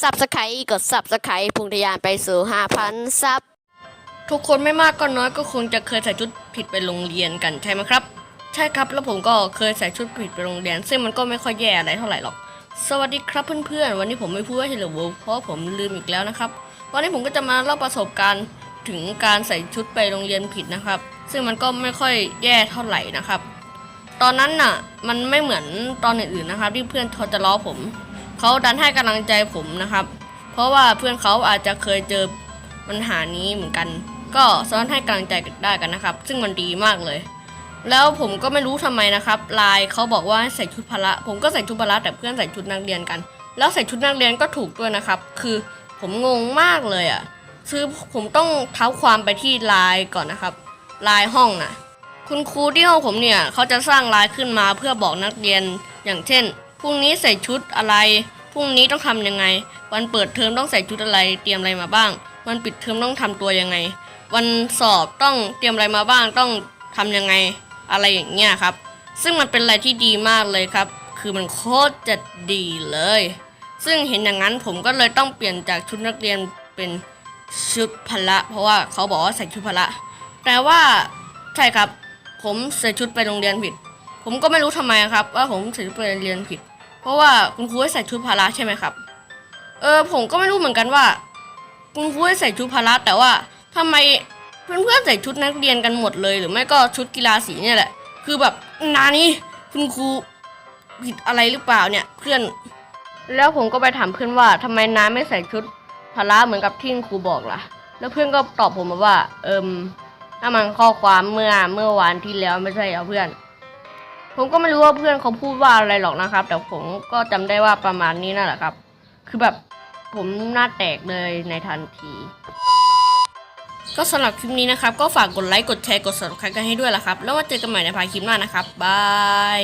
ซับสไครต์กดซับสไครต์พุ่งทะยานไปสู่5,000ซับทุกคนไม่มากก็น้อยก็คงจะเคยใส่ชุดผิดไปโรงเรียนกันใช่ไหมครับ ใช่ครับแล้วผมก็เคยใส่ชุดผิดไปโรงเรียน ซึ่งมันก็ไม่ค่อยแย่อะไรเท่าไหร่หรอก สวัสดีครับเพื่อนๆ วันนี้ผมไม่พูดว่า Hello World เพราะผมลืมอีกแล้วนะครับ วันนี้ผมก็จะมาเล่าประสบการณ์ถึงการใส่ชุดไปโรงเรียนผิดนะครับ ซึ่งมันก็ไม่ค่อยแย่เท่าไหร่นะครับ ตอนนั้นน่ะมันไม่เหมือนตอนอื่นๆนะครับที่เพื่อนเขาจะล้อผม เขาดันให้กำลังใจผมนะครับ เพราะว่าเพื่อนเขาอาจจะเคยเจอปัญหานี้เหมือนกัน ก็สามารถให้กำลังใจกันได้กันนะครับ ซึ่งมันดีมากเลย แล้วผมก็ไม่รู้ทำไมนะครับไลน์เขาบอกว่าให้ใส่ชุดพละ ผมก็ใส่ชุดพละแต่เพื่อนใส่ชุดนักเรียนกัน แล้วใส่ชุดนักเรียนก็ถูกด้วยนะครับ คือผมงงมากเลยอะ่ะคือผมต้องเท้าความไปที่ไลน์ก่อนนะครับไลน์ห้องนะคุณครูที่ห้องผมเนี่ยเขาจะสร้างไลน์ขึ้นมาเพื่อบอกนักเรียนอย่างเช่น รุ่งนี้ใส่ชุดอะไร พรุ่งนี้ต้องทำยังไง วันเปิดเทอมต้องใส่ชุดอะไร เตรียมอะไรมาบ้าง วันปิดเทอมต้องทำตัวยังไง วันสอบต้องเตรียมอะไรมาบ้าง ต้องทำยังไง อะไรอย่างเงี้ยครับ ซึ่งมันเป็นอะไรที่ดีมากเลยครับ คือมันโคตรจะดีเลย ซึ่งเห็นอย่างนั้นผมก็เลยต้องเปลี่ยนจากชุดนักเรียนเป็นชุดพละ เพราะว่าเขาบอกว่าใส่ชุดพละแปลว่าใช่ครับ ผมใส่ชุดไปโรงเรียนผิด ผมก็ไม่รู้ทำไมครับ ว่าผมใส่ชุดไปโรงเรียนผิด เพราะว่าคุณครูให้ใส่ชุดพละใช่ไหมครับ เออผมก็ไม่รู้เหมือนกันว่า คุณครูให้ใส่ชุดพละแต่ว่าทำไมเพื่อนๆใส่ชุดนักเรียนกันหมดเลย หรือไม่ก็ชุดกีฬาสีเนี่ยแหละ คือแบบนานี่คุณครูผิดอะไรหรือเปล่าเนี่ยเพื่อน แล้วผมก็ไปถามเพื่อนว่าทำไมน้าไม่ใส่ชุดพละเหมือนกับที่ครูบอกล่ะ แล้วเพื่อนก็ตอบผมมาว่า เอิมถ้ามันข้อความเมื่อเมื่อวานที่แล้วไม่ใช่เหรอเพื่อน ผมก็ไม่รู้ว่าเพื่อนเขาพูดว่าอะไรหรอกนะครับ แต่ผมก็จำได้ว่าประมาณนี้นั่นแหละครับ คือแบบผมหน้าแตกเลยในทันที ก็สำหรับคลิปนี้นะครับ ก็ฝากกดไลค์ กดแชร์ กด subscribe กันให้ด้วยละครับ แล้วมาเจอกันใหม่ในภายคลิปหน้านะครับ บาย